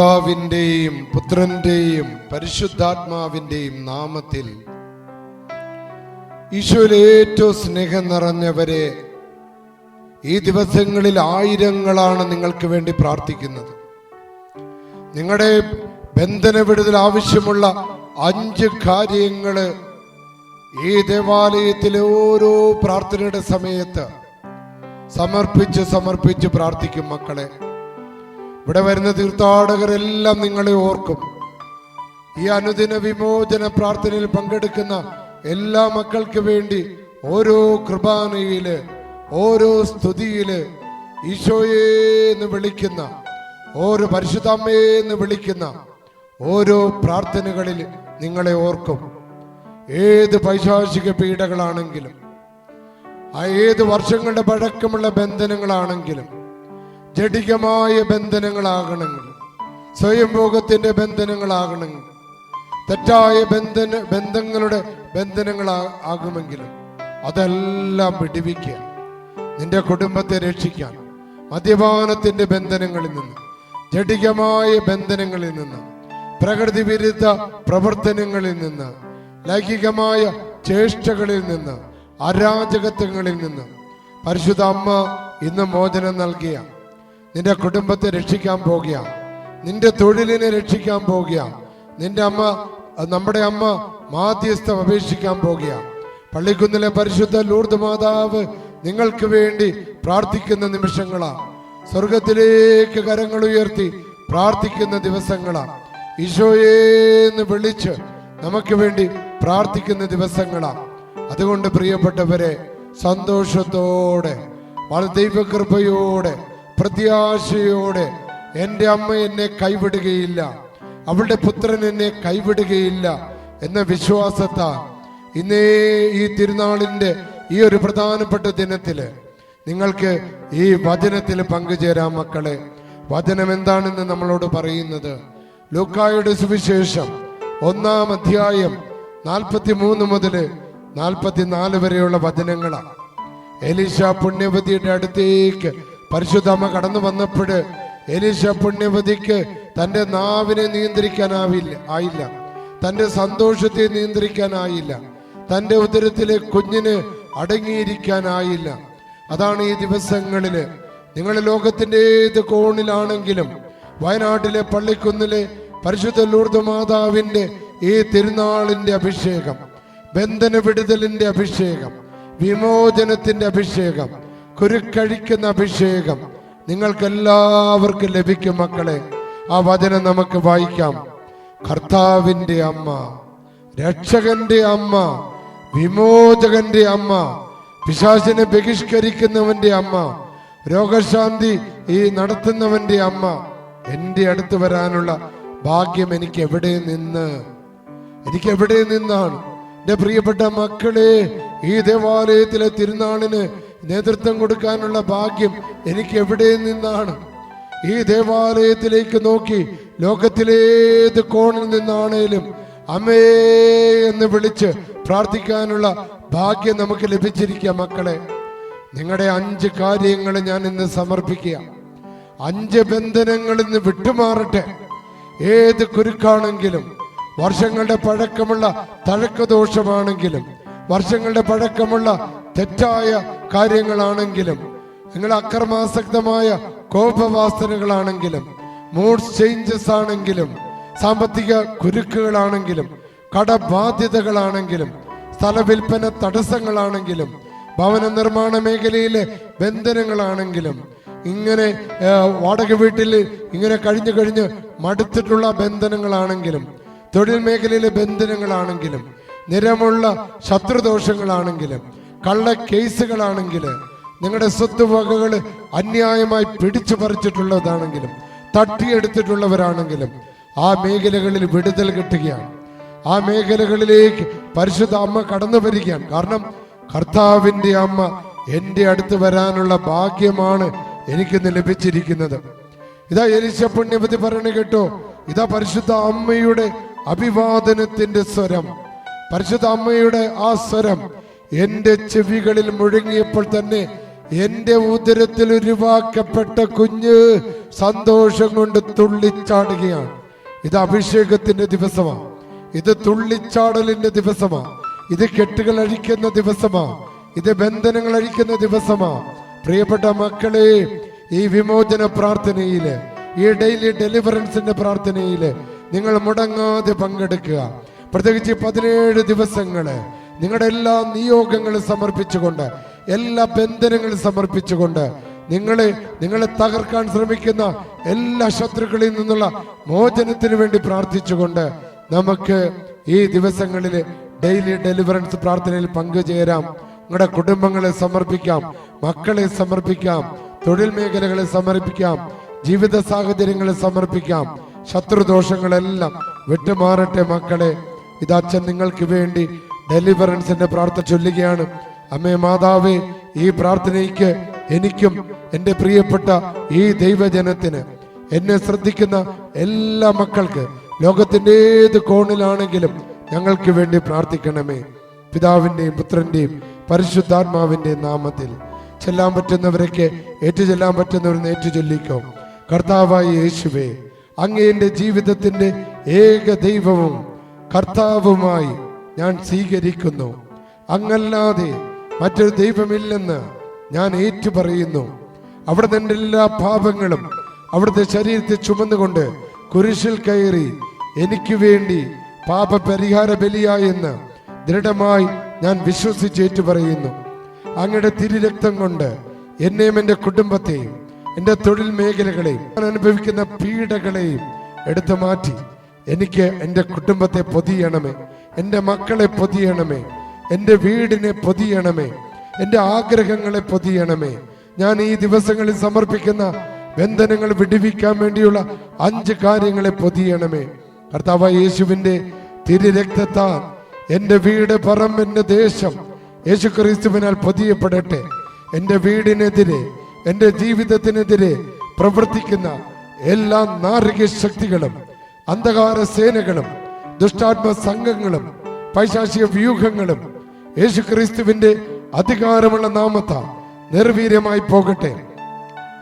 പിതാവിന്റെയും പുത്രന്റെയും പരിശുദ്ധാത്മാവിന്റെയും നാമത്തിൽ ഈശോയിൽ ഏറ്റവും സ്നേഹം നിറഞ്ഞവരെ ഈ ദിവസങ്ങളിൽ ആയിരങ്ങളാണ് നിങ്ങൾക്ക് വേണ്ടി പ്രാർത്ഥിക്കുന്നത്. നിങ്ങളുടെ ബന്ധന വിടുതൽ ആവശ്യമുള്ള അഞ്ച് കാര്യങ്ങൾ ഈ ദേവാലയത്തിലെ ഓരോ പ്രാർത്ഥനയുടെ സമയത്ത് സമർപ്പിച്ച് സമർപ്പിച്ച് പ്രാർത്ഥിക്കും മക്കളെ. ഇവിടെ വരുന്ന തീർത്ഥാടകരെല്ലാം നിങ്ങളെ ഓർക്കും. ഈ അനുദിന വിമോചന പ്രാർത്ഥനയിൽ പങ്കെടുക്കുന്ന എല്ലാ മക്കൾക്ക് വേണ്ടി ഓരോ കൃപാനയിൽ ഓരോ സ്തുതിയിൽ ഈശോയെ എന്ന് വിളിക്കുന്ന ഓരോ പരിശുദ്ധമ്മയെ എന്ന് വിളിക്കുന്ന ഓരോ പ്രാർത്ഥനകളിൽ നിങ്ങളെ ഓർക്കും. ഏത് പൈശാചിക പീഡകളാണെങ്കിലും ആ ഏത് വർഷങ്ങളുടെ പഴക്കമുള്ള ബന്ധനങ്ങളാണെങ്കിലും ജഡികമായ ബന്ധനങ്ങളാകണങ്ങൾ. സ്വയംഭോഗത്തിന്റെ ബന്ധനങ്ങളാകണങ്ങൾ. തെറ്റായ ബന്ധന ബന്ധങ്ങളുടെ ബന്ധനങ്ങൾ ആകുമെങ്കിലും അതെല്ലാം വിടിവിക്കുക. നിന്റെ കുടുംബത്തെ രക്ഷിക്കാൻ മദ്യപാനത്തിന്റെ ബന്ധനങ്ങളിൽ നിന്ന് ജഡികമായ ബന്ധനങ്ങളിൽ നിന്ന് പ്രകൃതി വിരുദ്ധ പ്രവർത്തനങ്ങളിൽ നിന്ന് ലൈംഗികമായ ചേഷ്ടകളിൽ നിന്ന് അരാജകത്വങ്ങളിൽ നിന്ന് പരിശുദ്ധ അമ്മ ഇന്ന് മോചനം നൽകിയ നിന്റെ കുടുംബത്തെ രക്ഷിക്കാൻ പോകുക. നിന്റെ തൊഴിലിനെ രക്ഷിക്കാൻ പോകുക. നിന്റെ അമ്മ നമ്മുടെ അമ്മ മാധ്യസ്ഥം അപേക്ഷിക്കാൻ പോകുക. പള്ളിക്കുന്നിലെ പരിശുദ്ധ ലൂർദ് മാതാവ് നിങ്ങൾക്ക് വേണ്ടി പ്രാർത്ഥിക്കുന്ന നിമിഷങ്ങളാ. സ്വർഗത്തിലേക്ക് കരങ്ങൾ ഉയർത്തി പ്രാർത്ഥിക്കുന്ന ദിവസങ്ങളാ. ഈശോയെ എന്ന് വിളിച്ച് നമുക്ക് വേണ്ടി പ്രാർത്ഥിക്കുന്ന ദിവസങ്ങളാ. അതുകൊണ്ട് പ്രിയപ്പെട്ടവരെ സന്തോഷത്തോടെ വളരെ ദൈവകൃപയോടെ പ്രത്യാശയോടെ എന്റെ അമ്മ എന്നെ കൈവിടുകയില്ല അവളുടെ പുത്രൻ എന്നെ കൈവിടുകയില്ല എന്ന വിശ്വാസത്താൽ ഇന്നേ ഈ തിരുനാളിന്റെ ഈ ഒരു പ്രധാനപ്പെട്ട ദിനത്തിൽ നിങ്ങൾക്ക് ഈ വചനത്തിൽ പങ്കുചേരാം മക്കളെ. വചനം എന്താണെന്ന് നമ്മളോട് പറയുന്നത്? ലൂക്കായുടെ സുവിശേഷം ഒന്നാം അധ്യായം നാൽപ്പത്തി മൂന്ന് മുതൽ നാൽപ്പത്തിനാല് വരെയുള്ള വചനങ്ങളാണ് എലീഷ പുണ്യവതിയുടെ അടുത്തേക്ക് പരിശുദ്ധമ്മ കടന്നു വന്നപ്പോൾ എലീശ പുണ്യവതിക്ക് തന്റെ നാവിനെ നിയന്ത്രിക്കാനാവില്ല ആയില്ല. തന്റെ സന്തോഷത്തെ നിയന്ത്രിക്കാനായില്ല. തന്റെ ഉദരത്തിലെ കുഞ്ഞിന് അടങ്ങിയിരിക്കാനായില്ല. അതാണ് ഈ ദിവസങ്ങളിൽ നിങ്ങൾ ലോകത്തിന്റെ ഏത് കോണിലാണെങ്കിലും വയനാട്ടിലെ പള്ളിക്കുന്നിലെ പരിശുദ്ധ ലൂർദ് മാതാവിന്റെ ഈ തിരുനാളിന്റെ അഭിഷേകം ബന്ധന വിടുതലിന്റെ അഭിഷേകം വിമോചനത്തിന്റെ അഭിഷേകം കുരുക്കഴിക്കുന്ന അഭിഷേകം നിങ്ങൾക്ക് എല്ലാവർക്കും ലഭിക്കും മക്കളെ. ആ വചനം നമുക്ക് വായിക്കാം. കർത്താവിന്റെ അമ്മ രക്ഷകന്റെ അമ്മ വിമോചകന്റെ അമ്മ പിശാസിനെ ബഹിഷ്കരിക്കുന്നവന്റെ അമ്മ രോഗശാന്തി ഈ നടത്തുന്നവന്റെ അമ്മ എന്റെ അടുത്ത് വരാനുള്ള ഭാഗ്യം എനിക്ക് എവിടെ നിന്ന്? എനിക്ക് എവിടെ നിന്നാണ്? എന്റെ പ്രിയപ്പെട്ട മക്കളെ ഈ ദേവാലയത്തിലെ തിരുനാളിന് നേതൃത്വം കൊടുക്കാനുള്ള ഭാഗ്യം എനിക്ക് എവിടെ നിന്നാണ്? ഈ ദേവാലയത്തിലേക്ക് നോക്കി ലോകത്തിലേത് കോണിൽ നിന്നാണേലും അമ്മേ എന്ന് വിളിച്ച് പ്രാർത്ഥിക്കാനുള്ള ഭാഗ്യം നമുക്ക് ലഭിച്ചിരിക്കുക മക്കളെ. നിങ്ങളുടെ അഞ്ച് കാര്യങ്ങൾ ഞാൻ ഇന്ന് സമർപ്പിക്കുക. അഞ്ച് ബന്ധനങ്ങളിൽ നിന്ന് വിട്ടുമാറട്ടെ. ഏത് കുരുക്കാണെങ്കിലും വർഷങ്ങളുടെ പഴക്കമുള്ള തഴക്കദോഷമാണെങ്കിലും വർഷങ്ങളുടെ പഴക്കമുള്ള തെറ്റായ കാര്യങ്ങളാണെങ്കിലും നിങ്ങൾ അക്രമാസക്തമായ കോപവാസനകളാണെങ്കിലും മൂഡ് ചേഞ്ചസ് ആണെങ്കിലും സാമ്പത്തിക കുരുക്കുകളാണെങ്കിലും കടബാധ്യതകളാണെങ്കിലും സ്ഥലവിൽപ്പന തടസ്സങ്ങളാണെങ്കിലും ഭവന നിർമ്മാണ മേഖലയിലെ ബന്ധനങ്ങളാണെങ്കിലും ഇങ്ങനെ വാടക വീട്ടിൽ ഇങ്ങനെ കഴിഞ്ഞു കഴിഞ്ഞ് മടുത്തിട്ടുള്ള ബന്ധനങ്ങളാണെങ്കിലും തൊഴിൽ മേഖലയിലെ ബന്ധനങ്ങളാണെങ്കിലും നിരമുള്ള ശത്രുദോഷങ്ങളാണെങ്കിലും കള്ള കേസുകളാണെങ്കിൽ നിങ്ങളുടെ സ്വത്ത് വകകൾ അന്യായമായി പിടിച്ചു പറിച്ചിട്ടുള്ളതാണെങ്കിലും തട്ടിയെടുത്തിട്ടുള്ളവരാണെങ്കിലും ആ മേഖലകളിൽ വിടുതൽ കിട്ടുകയാണ്. ആ മേഖലകളിലേക്ക് പരിശുദ്ധ അമ്മ കടന്നു വരികയാണ്. കാരണം കർത്താവിന്റെ അമ്മ എന്റെ അടുത്ത് വരാനുള്ള ഭാഗ്യമാണ് എനിക്കിന്ന് ലഭിച്ചിരിക്കുന്നത്. ഇതാ എലിശ പുണ്യപതി പറഞ്ഞു കേട്ടോ ഇതാ പരിശുദ്ധ അമ്മയുടെ അഭിവാദനത്തിന്റെ സ്വരം. പരിശുദ്ധ അമ്മയുടെ ആ സ്വരം എന്റെ ചെവികളിൽ മുഴങ്ങിയപ്പോൾ തന്നെ എന്റെ ഉദരത്തിൽ ഉരുവാക്കപ്പെട്ട കുഞ്ഞ് സന്തോഷം കൊണ്ട് തുള്ളിച്ചാടുകയാണ്. ഇത് അഭിഷേകത്തിന്റെ ദിവസമാണ് ഇത് തുള്ളിച്ചാടലിന്റെ ദിവസമാണ് ഇത് കെട്ടുകൾ അഴിക്കുന്ന ദിവസമാണ് ഇത് ബന്ധനങ്ങൾ അഴിക്കുന്ന ദിവസമാണ് പ്രിയപ്പെട്ട മക്കളെ ഈ വിമോചന പ്രാർത്ഥനയിൽ ഈ ഡെയിലി ഡെലിവറൻസിന്റെ പ്രാർത്ഥനയിൽ നിങ്ങൾ മുടങ്ങാതെ പങ്കെടുക്കുക. പ്രത്യേകിച്ച് പതിനേഴ് ദിവസങ്ങൾ നിങ്ങളുടെ എല്ലാ നിയോഗങ്ങളും സമർപ്പിച്ചുകൊണ്ട് എല്ലാ ബന്ധനങ്ങളും സമർപ്പിച്ചുകൊണ്ട് നിങ്ങളെ നിങ്ങളെ തകർക്കാൻ ശ്രമിക്കുന്ന എല്ലാ ശത്രുക്കളിൽ നിന്നുള്ള മോചനത്തിന് വേണ്ടി പ്രാർത്ഥിച്ചുകൊണ്ട് നമുക്ക് ഈ ദിവസങ്ങളിൽ ഡെയിലി ഡെലിവറൻസ് പ്രാർത്ഥനയിൽ പങ്കുചേരാം. നിങ്ങളുടെ കുടുംബങ്ങളെ സമർപ്പിക്കാം മക്കളെ സമർപ്പിക്കാം തൊഴിൽ മേഖലകളെ സമർപ്പിക്കാം ജീവിത സാഹചര്യങ്ങളെ സമർപ്പിക്കാം. ശത്രുദോഷങ്ങളെല്ലാം വിട്ടുമാറട്ടെ മക്കളെ. ഇത് അച്ഛൻ നിങ്ങൾക്ക് വേണ്ടി ഡെലിവറൻസിന്റെ പ്രാർത്ഥന ചൊല്ലുകയാണ്. അമ്മേ മാതാവേ ഈ പ്രാർത്ഥനയ്ക്ക് എനിക്കും എന്റെ പ്രിയപ്പെട്ട ഈ ദൈവജനത്തിന് എന്നെ ശ്രദ്ധിക്കുന്ന എല്ലാ മക്കൾക്ക് ലോകത്തിന്റെ ഏത് കോണിലാണെങ്കിലും ഞങ്ങൾക്ക് വേണ്ടി പ്രാർത്ഥിക്കണമേ. പിതാവിന്റെയും പുത്രന്റെയും പരിശുദ്ധാത്മാവിന്റെയും നാമത്തിൽ ചെല്ലാൻ പറ്റുന്നവരൊക്കെ ഏറ്റു ചെല്ലാൻ പറ്റുന്നവരെന്ന് ഏറ്റു ചൊല്ലിക്കോ കർത്താവായ യേശുവേ അങ്ങേ എന്റെ ജീവിതത്തിന്റെ ഏക ദൈവവും കർത്താവുമായി ഞാൻ സ്വീകരിക്കുന്നു. അങ്ങല്ലാതെ മറ്റൊരു ദൈവമില്ലെന്ന് ഞാൻ ഏറ്റുപറയുന്നു. അവിടെ നിന്റെ എല്ലാ പാപങ്ങളും അവിടുത്തെ ശരീരത്തെ ചുമന്നുകൊണ്ട് കുരിശിൽ കയറി എനിക്ക് വേണ്ടി പാപ പരിഹാര ബലിയായെന്ന് ദൃഢമായി ഞാൻ വിശ്വസിച്ച് ഏറ്റുപറയുന്നു. അങ്ങയുടെ തിരുരക്തം കൊണ്ട് എന്നെയും എന്റെ കുടുംബത്തെയും എന്റെ തൊഴിൽ മേഖലകളെയും ഞാൻ അനുഭവിക്കുന്ന പീഡകളെയും എടുത്തു മാറ്റി. എനിക്ക് എന്റെ കുടുംബത്തെ പൊതിയണമേ എന്റെ മക്കളെ പൊതിയണമേ എന്റെ വീടിനെ പൊതിയണമേ എന്റെ ആഗ്രഹങ്ങളെ പൊതിയണമേ. ഞാൻ ഈ ദിവസങ്ങളിൽ സമർപ്പിക്കുന്ന ബന്ധനങ്ങൾ വിടിവിക്കാൻ വേണ്ടിയുള്ള അഞ്ച് കാര്യങ്ങളെ പൊതിയണമേ. കർത്താവ് യേശുവിന്റെ തിരുരക്തത്താൽ എന്റെ വീട് പറം എന്റെ ദേശം യേശു ക്രിസ്തുവിനാൽ പൊതിയപ്പെടട്ടെ. എന്റെ വീടിനെതിരെ എന്റെ ജീവിതത്തിനെതിരെ പ്രവർത്തിക്കുന്ന എല്ലാ നാരിക ശക്തികളും അന്ധകാര സേനകളും ദുഷ്ടാത്മ സംഘങ്ങളും പൈശാചിക വ്യൂഹങ്ങളും യേശു ക്രിസ്തുവിന്റെ അധികാരമുള്ള നാമത്താൽ നിർവീര്യമായി പോകട്ടെ.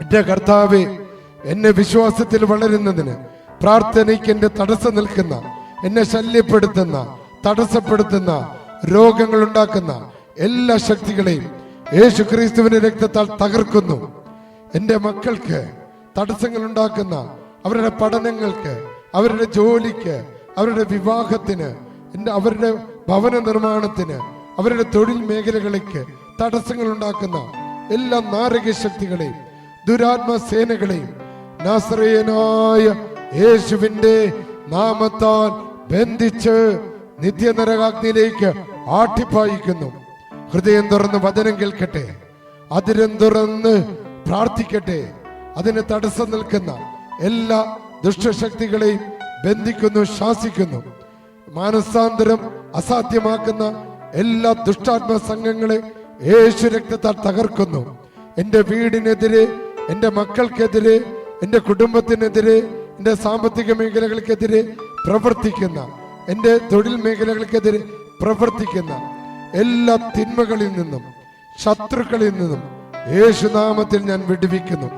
എന്റെ കർത്താവെ എന്നെ വിശ്വാസത്തിൽ വളരുന്നതിന് പ്രാർത്ഥനയ്ക്ക് എന്റെ തടസ്സം നിൽക്കുന്ന എന്നെ ശല്യപ്പെടുത്തുന്ന തടസ്സപ്പെടുത്തുന്ന രോഗങ്ങൾ ഉണ്ടാക്കുന്ന എല്ലാ ശക്തികളെയും യേശു ക്രിസ്തുവിന്റെ രക്തത്താൽ തകർക്കുന്നു. എന്റെ മക്കൾക്ക് തടസ്സങ്ങൾ ഉണ്ടാക്കുന്ന അവരുടെ പഠനങ്ങൾക്ക് അവരുടെ ജോലിക്ക് അവരുടെ വിവാഹത്തിന് അവരുടെ ഭവന നിർമ്മാണത്തിന് അവരുടെ തൊഴിൽ മേഖലകളിലേക്ക് തടസ്സങ്ങൾ ഉണ്ടാക്കുന്ന എല്ലാ നാരക ശക്തികളെയും ദുരാത്മ സേനകളെയും യേശുവിന്റെ നാമത്താൽ ബന്ധിച്ച് നിത്യനരകാഗ്നിയിലേക്ക് ആട്ടിപ്പായിക്കുന്നു. ഹൃദയം തുറന്ന് വചനം കേൾക്കട്ടെ. അതിരം തുറന്ന് പ്രാർത്ഥിക്കട്ടെ. അതിന് തടസ്സം നിൽക്കുന്ന എല്ലാ ദുഷ്ടശക്തികളെയും ബന്ധിക്കുന്നു ശാസിക്കുന്നു. മാനസാന്തരം അസാധ്യമാക്കുന്ന എല്ലാ ദുഷ്ടാത്മ സംഘങ്ങളെ യേശു രക്തത്താൽ തകർക്കുന്നു. എന്റെ വീടിനെതിരെ എന്റെ മക്കൾക്കെതിരെ എന്റെ കുടുംബത്തിനെതിരെ എന്റെ സാമ്പത്തിക മേഖലകൾക്കെതിരെ പ്രവർത്തിക്കുന്ന എന്റെ തൊഴിൽ മേഖലകൾക്കെതിരെ പ്രവർത്തിക്കുന്ന എല്ലാ തിന്മകളിൽ നിന്നും ശത്രുക്കളിൽ നിന്നും യേശുനാമത്തിൽ ഞാൻ വിടുവിക്കുന്നു.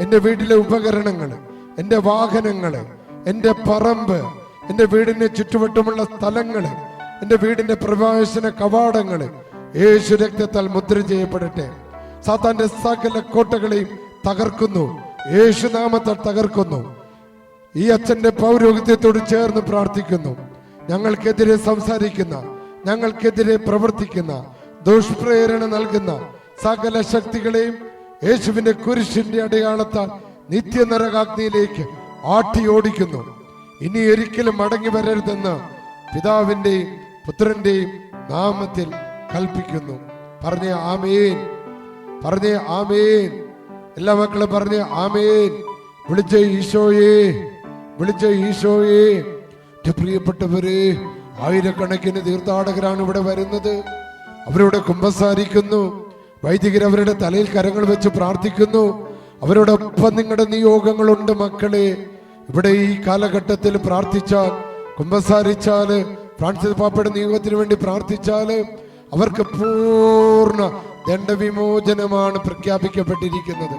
എന്റെ വീട്ടിലെ ഉപകരണങ്ങൾ എന്റെ വാഹനങ്ങൾ എന്റെ പറമ്പ് എന്റെ വീടിന് ചുറ്റുവട്ടമുള്ള സ്ഥലങ്ങൾ എന്റെ വീടിന്റെ പ്രവേശന കവാടങ്ങൾ യേശു രക്തത്താൽ മുദ്ര ചെയ്യപ്പെടട്ടെ. സാത്താന്റെ സകല കോട്ടകളെയും തകർക്കുന്നു. യേശുനാമത്താൽ തകർക്കുന്നു. ഈ അച്ഛന്റെ പൗരോഹിത്യത്തോട് ചേർന്ന് പ്രാർത്ഥിക്കുന്നു. ഞങ്ങൾക്കെതിരെ സംസാരിക്കുന്ന ഞങ്ങൾക്കെതിരെ പ്രവർത്തിക്കുന്ന ദുഷ്പ്രേരണ നൽകുന്ന സകല ശക്തികളെയും യേശുവിന്റെ കുരിശിന്റെ അടയാളത്താൽ നിത്യനരകാഗ്നിയിലേക്ക് ആട്ടി ഓടിക്കുന്നു ഇനി ഒരിക്കലും മടങ്ങി വരരുതെന്ന് പിതാവിന്റെയും പുത്രന്റെയും നാമത്തിൽ കൽപ്പിക്കുന്നു. പറഞ്ഞ ആമേൻ. പറഞ്ഞ ആമേൻ. എല്ലാ മക്കളും പറഞ്ഞ ആമേൻ. വിളിച്ച ഈശോയെ. വിളിച്ച ഈശോയെ. പ്രിയപ്പെട്ടവരെ ആയിരക്കണക്കിന് തീർത്ഥാടകരാണ് ഇവിടെ വരുന്നത്. അവരോട് കുമ്പസാരിക്കുന്നു. വൈദികർ അവരുടെ തലയിൽ കരങ്ങൾ വെച്ച് പ്രാർത്ഥിക്കുന്നു. അവരോടൊപ്പം നിങ്ങളുടെ നിയോഗങ്ങളുണ്ട് മക്കളെ. ഇവിടെ ഈ കാലഘട്ടത്തിൽ പ്രാർത്ഥിച്ചാൽ കുമ്പസാരിച്ചാൽ ഫ്രാൻസിസ് പാപ്പയുടെ നിയോഗത്തിന് വേണ്ടി പ്രാർത്ഥിച്ചാൽ അവർക്ക് പൂർണ ദണ്ഡവിമോചനമാണ് പ്രഖ്യാപിക്കപ്പെട്ടിരിക്കുന്നത്.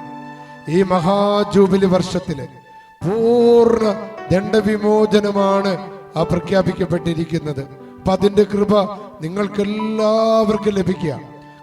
ഈ മഹാജൂബിലി വർഷത്തിൽ പൂർണ ദണ്ഡവിമോചനമാണ് ആ പ്രഖ്യാപിക്കപ്പെട്ടിരിക്കുന്നത്. അപ്പൊ അതിന്റെ കൃപ നിങ്ങൾക്ക് എല്ലാവർക്കും ലഭിക്കുക.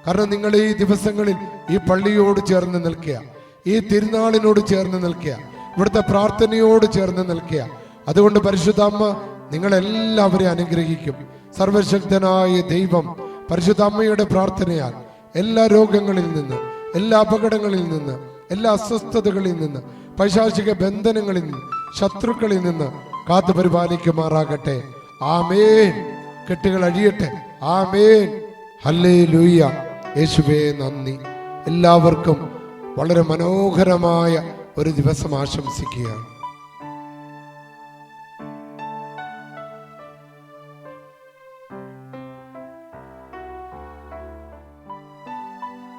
കാരണം നിങ്ങൾ ഈ ദിവസങ്ങളിൽ ഈ പള്ളിയോട് ചേർന്ന് നിൽക്കുക. ഈ തിരുനാളിനോട് ചേർന്ന് നിൽക്കുക. ഇവിടുത്തെ പ്രാർത്ഥനയോട് ചേർന്ന് നിൽക്കുക. അതുകൊണ്ട് പരിശുദ്ധ അമ്മ നിങ്ങളെല്ലാവരെയും അനുഗ്രഹിക്കും. സർവശക്തനായ ദൈവം പരിശുദ്ധ അമ്മയുടെ പ്രാർത്ഥനയാൽ എല്ലാ രോഗങ്ങളിൽ നിന്ന് എല്ലാ അപകടങ്ങളിൽ നിന്ന് എല്ലാ അസ്വസ്ഥതകളിൽ നിന്ന് പൈശാചിക ബന്ധനങ്ങളിൽ നിന്ന് ശത്രുക്കളിൽ നിന്ന് കാത്തു പരിപാലിക്കുമാറാകട്ടെ. ആമേൻ. കെട്ടുകൾ അഴിയട്ടെ. ആമേൻ. ഹല്ലേ ലൂയ്യ യേശുവേ നന്ദി. എല്ലാവർക്കും വളരെ മനോഹരമായ ഒരു ദിവസം ആശംസിക്കുകയാണ്.